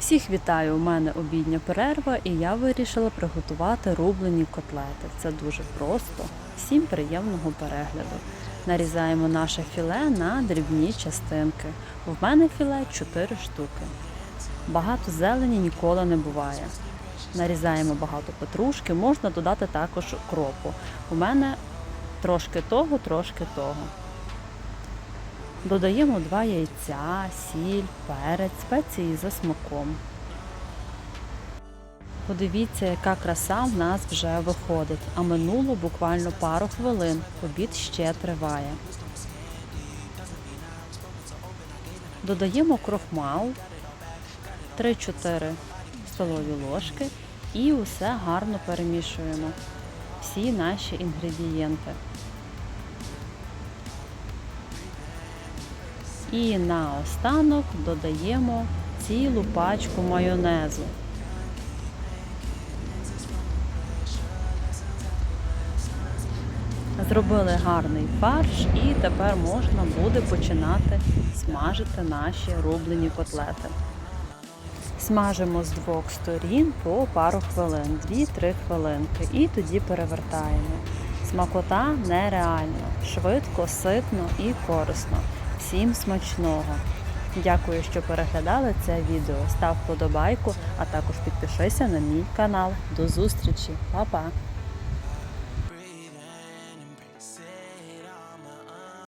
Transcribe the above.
Всіх вітаю! У мене обідня перерва, і я вирішила приготувати рублені котлети. Це дуже просто. Всім приємного перегляду. Нарізаємо наше філе на дрібні частинки. В мене філе 4 штуки. Багато зелені ніколи не буває. Нарізаємо багато петрушки, можна додати також кропу. У мене трошки того, трошки того. Додаємо два яйця, сіль, перець, спеції за смаком. Подивіться, яка краса в нас вже виходить, а минуло буквально пару хвилин. Обід ще триває. Додаємо крохмал 3-4 столові ложки і усе гарно перемішуємо. Всі наші інгредієнти. І наостанок додаємо цілу пачку майонезу. Зробили гарний фарш і тепер можна буде починати смажити наші рублені котлети. Смажимо з двох сторін по пару хвилин, 2-3 хвилинки, і тоді перевертаємо. Смакота нереальна, швидко, ситно і корисно. Всім смачного! Дякую, що переглядали це відео. Став вподобайку, а також підпишися на мій канал. До зустрічі, Па-па!